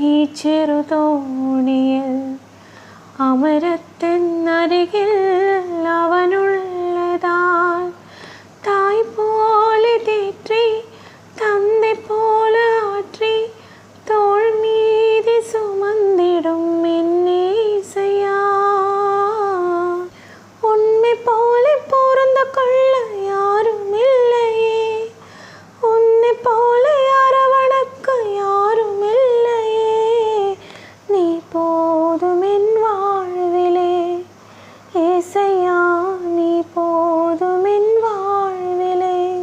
ഈ ചെറുതോണിയിൽ അമരത്തെന്നരികിൽ അവനുണ്ട് போதும் என் வாழ்விலே இசையா நீ போதும் என் வாழ்விலே.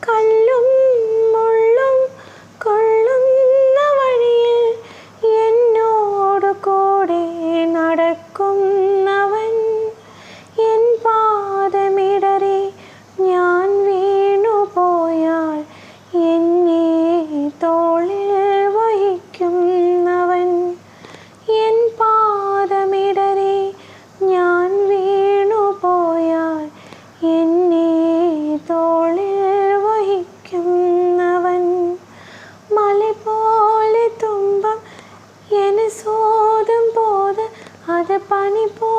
கல்லும் முள்ளும் கொள்ளும் வழியில் என்னோடு கூட പോലെ തുമ്പം എന്നെ സോതും പോത് അത് പണി പോ